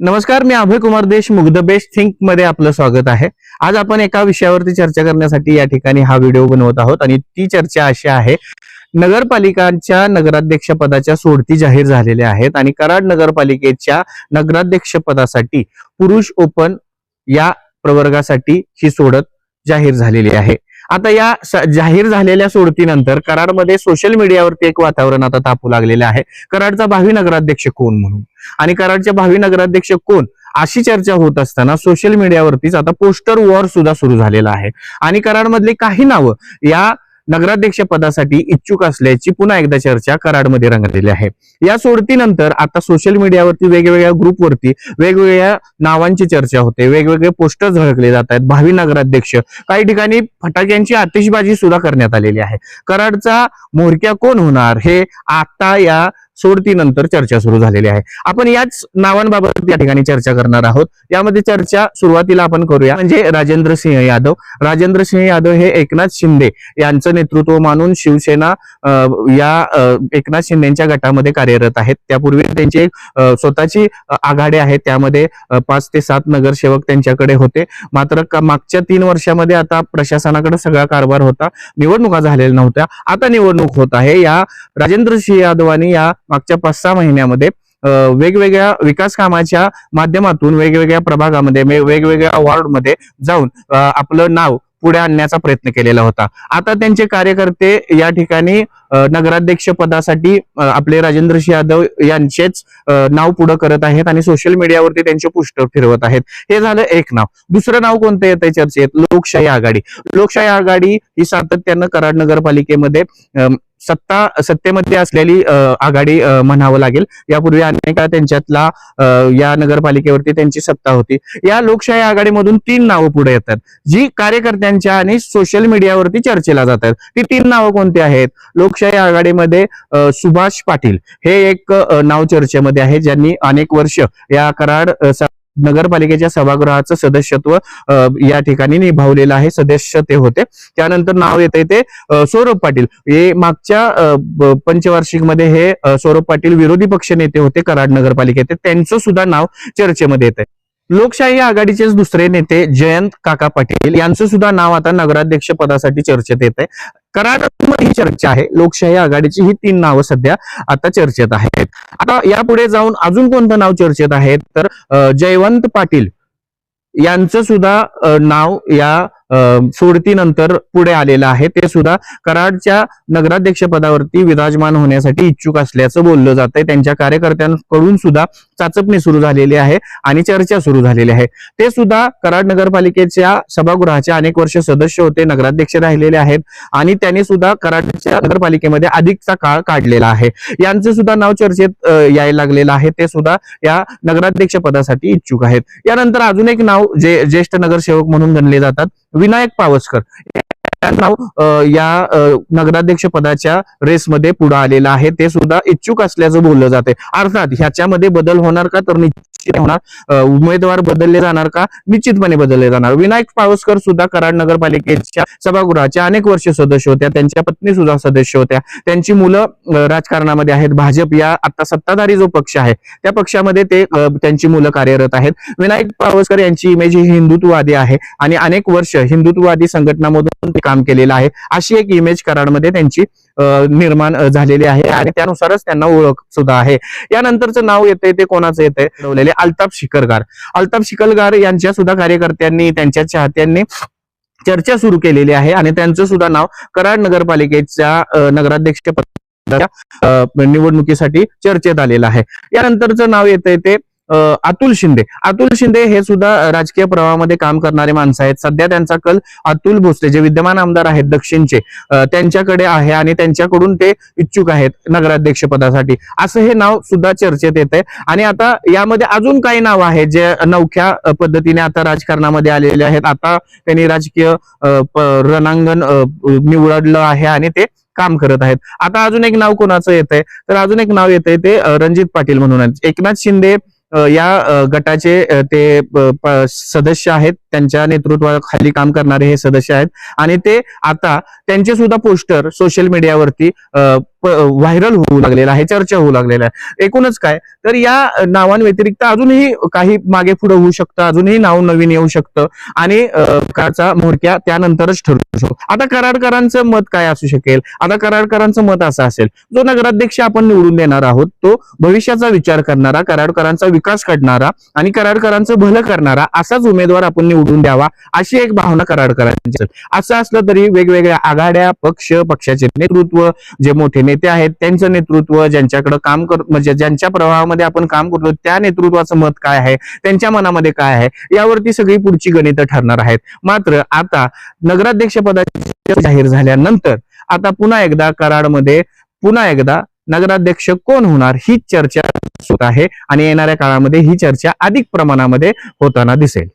नमस्कार मी Abhay Kumar Deshmukh the best थिंकमध्ये आपलं स्वागत आहे. आज आपण एका विषयावरती चर्चा करण्यासाठी या ठिकाणी हा व्हिडिओ बनवत आहोत आणि ती चर्चा अशी आहे नगरपालिकांच्या नगराध्यक्ष पदाच्या सोडती जाहीर झालेल्या आहेत आणि कराड नगरपालिकेच्या नगराध्यक्ष पदासाठी पुरुष ओपन या प्रवर्गासाठी ही सोडत जाहीर झालेली आहे. आता या स- जाहीर झालेल्या सोडतीनंतर कराडमध्ये सोशल मीडियावरती एक वातावरण आता तापू लागलेलं आहे. कराडचा भावी नगराध्यक्ष कोण म्हणून? आणि कराडच्या भावी नगराध्यक्ष कोण? अशी चर्चा होत असताना सोशल मीडियावरतीच आता पोस्टर वॉर सुद्धा सुरू झालेला आहे. आणि कराडमधली काही नावं या नगराध्यक्ष पदासाठी इच्छुक असल्याची पुन्हा एकदा चर्चा कराडमध्ये रंगलेली आहे. या सोडतीनंतर आता सोशल मीडियावरती वेगवेगळ्या ग्रुपवरती वेगवेगळ्या नावांची चर्चा होते. वेगवेगळे पोस्टर झळकले जात आहेत. भावी नगराध्यक्ष. काही ठिकाणी फटाक्यांची आतिषबाजी सुद्धा करण्यात आलेली आहे. कराडचा मोरक्या कोण होणार? हे आता या सोडतीनंतर चर्चा सुरू झालेली आहे. आपण याच नावांबाबत या ठिकाणी चर्चा करणार आहोत. यामध्ये चर्चा सुरुवातीला आपण करूया. म्हणजे राजेंद्र सिंह यादव. राजेंद्र सिंह यादव हे एकनाथ शिंदे यांचं नेतृत्व मानून शिवसेना या एकनाथ शिंदेच्या गटामध्ये कार्यरत आहेत. त्यापूर्वी त्यांची एक स्वतःची आघाडी आहे. त्यामध्ये पाच ते सात नगरसेवक त्यांच्याकडे होते. मात्र का- मागच्या तीन वर्षामध्ये आता प्रशासनाकडे सगळा कारभार होता. निवडणुका झालेल्या नव्हत्या. आता निवडणूक होत आहे. या राजेंद्र सिंह यादवांनी या मागच्या पाच सहा महिन्यामध्ये वेगवेगळ्या विकास कामाच्या माध्यमातून वेगवेगळ्या प्रभागामध्ये वेगवेगळ्या वॉर्डमध्ये जाऊन आपलं नाव पुढे आणण्याचा प्रयत्न केलेला होता. आता त्यांचे कार्यकर्ते या ठिकाणी नगराध्यक्ष पदासाठी आपले राजेंद्र सिंह यादव यांचेच नाव पुढे करत आहेत आणि सोशल मीडियावरती त्यांचे पुष्ट फिरवत आहेत. हे झालं एक नाव. दुसरं नाव कोणतं येतं चर्चेत लोकशाही आघाडी. लोकशाही आघाडी ही सातत्यानं कराड नगरपालिकेमध्ये सत्ता सत्तेमध्ये असलेली आघाडी म्हणावं लागेल. यापूर्वी अनेका त्यांच्यातला या नगरपालिकेवरती त्यांची सत्ता होती. या लोकशाही आघाडीमधून तीन नावं पुढे येतात. जी कार्यकर्त्यांच्या आणि सोशल मीडियावरती चर्चेला जातात. ती तीन नावं कोणती आहेत? लोकशाही आघाडीमध्ये सुभाष पाटील. हे एक नाव चर्चेमध्ये आहे ज्यांनी अनेक वर्ष या कराड नगरपालिकेच्या सभागृहाचं सदस्यत्व या ठिकाणी निभावलेलं आहे सदस्य ते होते. त्यानंतर नाव येते ते सौरभ पाटील. हे मागच्या पंचवार्षिकमध्ये हे सौरभ पाटील विरोधी पक्ष नेते होते कराड नगरपालिकेत त्यांचं सुद्धा नाव चर्चेमध्ये येत आहे लोकशाही आघाडीचेच दुसरे नेते जयंत काका पाटील यांचं सुद्धा नाव आता नगराध्यक्ष पदासाठी चर्चेत येत आहे कराडमध्ये ही चर्चा आहे. लोकशाही आघाडीची ही तीन नावं सध्या आता चर्चेत आहेत. आता यापुढे जाऊन अजून कोणतं नाव चर्चेत आहे? तर जयवंत पाटील यांचं सुद्धा नाव या सोडतीनंतर पुढे आलेलं आहे. ते सुद्धा कराडच्या नगराध्यक्ष पदावरती विराजमान होण्यासाठी इच्छुक असल्याचं बोललं जात आहे त्यांच्या कार्यकर्त्यांकडून सुद्धा चाचपणी सुरू झालेली आहे आणि चर्चा सुरू झालेली आहे. ते सुद्धा कराड नगरपालिकेच्या सभागृहाचे अनेक वर्ष सदस्य होते नगराध्यक्ष राहिलेले आहेत आणि त्यांनी सुद्धा कराडच्या नगरपालिकेमध्ये अधिकचा काळ काढलेला आहे. यांचं सुद्धा नाव चर्चेत यायला लागलेलं आहे. ते सुद्धा या नगराध्यक्ष पदासाठी इच्छुक आहेत. यानंतर अजून एक नाव जे ज्येष्ठ नगरसेवक म्हणून गणले जातात विनायक पावसकर. नाव या नगराध्यक्ष पदाच्या रेसमध्ये पुढे आलेलं आहे. ते सुद्धा इच्छुक असल्याचं बोललं जाते अर्थात ह्याच्यामध्ये बदल होणार का? तर निश्चित होणार. उमेदवार बदलले जाणार का? निश्चितपणे बदलले जाणार. विनायक पावसकर सुद्धा कराड नगरपालिकेच्या सभागृहाचे अनेक वर्ष सदस्य होत्या. त्यांच्या पत्नी सुद्धा सदस्य होत्या. त्यांची मुलं राजकारणामध्ये आहेत. भाजप या आता सत्ताधारी जो पक्ष आहे त्या पक्षामध्ये ते त्यांची मुलं कार्यरत आहेत. विनायक पावसकर यांची इमेज ही हिंदुत्ववादी आहे आणि अनेक वर्ष हिंदुत्ववादी संघटनामधून ते काम केलेलं आहे. अशी एक इमेज कराडमध्ये त्यांची निर्माण झालेली आहे आणि त्यानुसारच त्यांना ओळख सुद्धा आहे. यानंतरचं नाव येतंय ते कोणाचं येतंय? ठेवलेले अल्ताफ शिकरगार अल्ताफ शिकलगार यांच्या सुद्धा कार्यकर्त्यांनी त्यांच्या चाहत्यांनी चर्चा सुरू केलेली आहे आणि त्यांचं सुद्धा नाव कराड नगरपालिकेच्या नगराध्यक्ष निवडणुकीसाठी चर्चेत आलेलं आहे. यानंतरचं नाव येतंय ते अतुल शिंदे. अतुल शिंदे हे सुद्धा राजकीय प्रवाहामध्ये काम करणारे माणसं आहेत. सध्या त्यांचा कल अतुल भोसले जे विद्यमान आमदार आहेत दक्षिणचे त्यांच्याकडे आहे आणि त्यांच्याकडून ते इच्छुक आहेत नगराध्यक्ष पदासाठी असं हे नाव सुद्धा चर्चेत येत आहे आणि आता यामध्ये अजून काही नाव आहेत जे नवख्या पद्धतीने आता राजकारणामध्ये आलेले आहेत. आता त्यांनी राजकीय रणांगण निवडलं आहे आणि ते काम करत आहेत. आता अजून एक नाव कोणाचं येत आहे तर अजून एक नाव येत आहे ते रणजित पाटील म्हणून आहेत. एकनाथ शिंदे या अ, गटाचे ते प- सदस्य आहेत. त्यांच्या नेतृत्वाखाली काम करणारे हे सदस्य आहेत. आणि ते आता त्यांचे सुद्धा पोस्टर सोशल मीडियावरती व्हायरल होऊ लागलेला आहे चर्चा होऊ लागलेला आहे. एकूणच काय? तर या नावांव्यतिरिक्त अजूनही काही मागे पुढे होऊ शकतं अजूनही नाव नवीन येऊ शकतं आणि काचा म्होरक्या त्यानंतरच ठरू शकतो. आता कराडकरांचं मत काय असू शकेल? आता कराडकरांचं मत असं असेल जो नगराध्यक्ष आपण निवडून देणार आहोत तो भविष्याचा विचार करणारा कराडकरांचा विकास करणारा आणि कराडकरांचं भलं करणारा असाच उमेदवार आपण निवडून द्यावा अशी एक भावना कराडकरांची असेल. असं असलं तरी वेगवेगळ्या आघाड्या पक्ष पक्षाचे नेतृत्व जे मोठे नेते आहेत त्यांचं नेतृत्व ज्यांच्याकडे काम कर म्हणजे ज्यांच्या प्रवाहामध्ये आपण काम करतो त्या नेतृत्वाचं मत काय आहे? त्यांच्या मनामध्ये काय आहे? यावरती सगळी पुढची गणितं ठरणार आहेत. मात्र आता नगराध्यक्ष पदाची जाहीर झाल्यानंतर आता पुन्हा एकदा कराडमध्ये पुन्हा एकदा नगराध्यक्ष कोण होणार? ही चर्चा होत आहे आणि येणाऱ्या काळामध्ये ही चर्चा अधिक प्रमाणामध्ये होताना दिसेल.